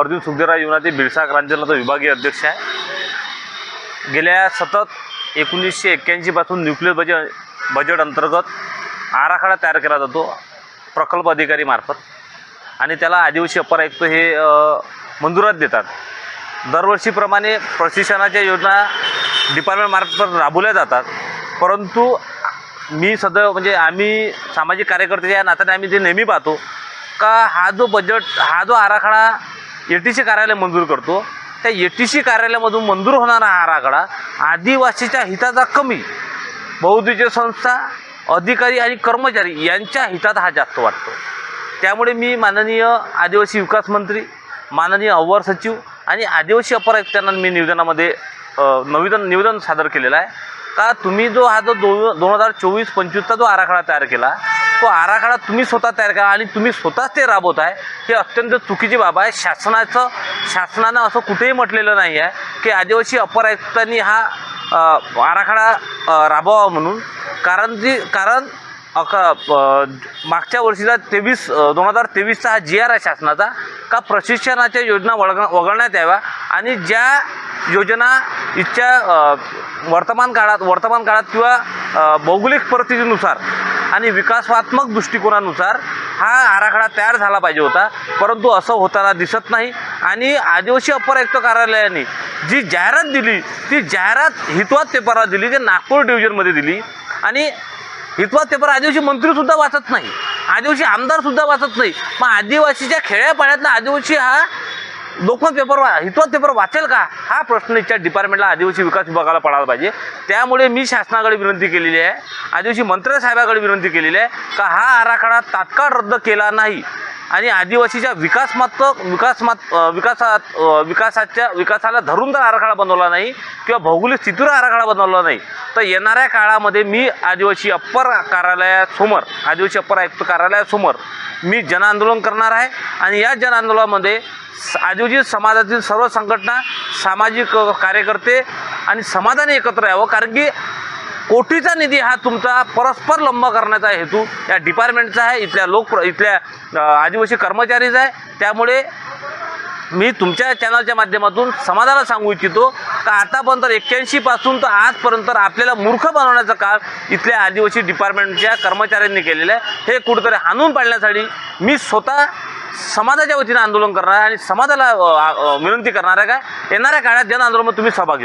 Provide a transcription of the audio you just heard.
अर्जुन सुखदेवराव युवनाते बिरसा क्रांतीचा विभागीय अध्यक्ष आहे. गेल्या सतत एकोणीसशे एक्क्याऐंशीपासून न्यूक्लिअर बजेट बजेट अंतर्गत आराखडा तयार केला जातो प्रकल्प अधिकारीमार्फत आणि त्याला आदिवासी अप्पर आयुक्त हे मंजुरात देतात. दरवर्षीप्रमाणे प्रशिक्षणाच्या योजना डिपार्टमेंटमार्फत राबवल्या जातात. परंतु मी सदैव म्हणजे आम्ही सामाजिक कार्यकर्त्याच्या नात्याने आम्ही ते नेहमी पाहतो का हा जो बजेट हा जो आराखडा ए टी सी कार्यालय मंजूर करतो. त्या ए टी सी कार्यालयामधून मंजूर होणारा हा आराखडा आदिवासीच्या हिताचा कमी बहुद्विज संस्था अधिकारी आणि कर्मचारी यांच्या हितात हा जास्त वाटतो. त्यामुळे मी माननीय आदिवासी विकास मंत्री माननीय अवर सचिव आणि आदिवासी अपर आयुक्तांना मी निवेदनामध्ये निवेदन निवेदन सादर केलेलं आहे. का तुम्ही जो हा जो दोन दोन हजार चोवीस पंचवीसचा जो आराखडा तयार केला तो आराखडा तुम्ही स्वतः तयार करा आणि तुम्ही स्वतःच ते राबवत आहे. हे अत्यंत चुकीची बाब आहे. शासनाचं शासनानं असं कुठेही म्हटलेलं नाही आहे की आदिवासी अपर आयुक्तांनी हा आराखडा राबवावा म्हणून. कारण जी कारण अका मागच्या वर्षीचा तेवीस दोन हजार तेवीसचा हा जी आर आहे शासनाचा का प्रशिक्षणाच्या योजना वळग वगळण्यात याव्या आणि ज्या योजना इथच्या वर्तमान काळात वर्तमान काळात किंवा भौगोलिक परिस्थितीनुसार आणि विकासात्मक दृष्टिकोनानुसार हा आराखडा तयार झाला पाहिजे होता. परंतु असं होताना दिसत नाही आणि आदिवासी अपर आयुक्त कार्यालयाने जी जाहिरात दिली ती जाहिरात हितवाद पेपरला दिली ते नागपूर डिव्हिजनमध्ये दिली आणि हितवाद पेपर आदिवासी मंत्रीसुद्धा वाचत नाही. आदिवासी आमदारसुद्धा वाचत नाही. मग आदिवासीच्या खेड्या पाण्यातला आदिवासी हा लोकमत पेपर वा हितवाद पेपर वाचेल का? हा प्रश्न इथच्या डिपार्टमेंटला आदिवासी विकास विभागाला पडायला पाहिजे. त्यामुळे मी शासनाकडे विनंती केलेली आहे. आदिवासी मंत्री साहेबाकडे विनंती केलेली आहे का हा आराखडा तात्काळ रद्द केला नाही. आणि आदिवासीच्या विकासमात्मक विकासमात विकासात विकासाच्या विकासाला धरून जर आराखडा बनवला नाही किंवा भौगोलिक स्थितीवर आराखडा बनवला नाही तर येणाऱ्या काळामध्ये मी आदिवासी अप्पर कार्यालयासमोर आदिवासी अप्पर आयुक्त कार्यालयासमोर मी जनआंदोलन करणार आहे. आणि या जनआंदोलनामध्ये स- आदिवासी समाजातील सर्व संघटना सामाजिक कार्यकर्ते आणि समाजाने एकत्र यावं. कारण की कोटीचा निधी हा तुमचा परस्पर लंब करण्याचा हेतू या डिपार्टमेंटचा आहे. इथल्या लोक इथल्या आदिवासी कर्मचारीचा आहे. त्यामुळे मी तुमच्या चॅनलच्या माध्यमातून समाजाला सांगू इच्छितो तर आतापर्यंत एक्क्याऐंशी पासून तर आजपर्यंत आपल्याला मूर्ख बनवण्याचं काम इथल्या आदिवासी डिपार्टमेंटच्या कर्मचाऱ्यांनी केलेलं आहे. हे कुठेतरी हाणून पाडण्यासाठी मी स्वतः समाजाच्या वतीनं आंदोलन करणार आहे आणि समाजाला विनंती करणार आहे का? येणाऱ्या काळात जन आंदोलनात तुम्ही सहभागी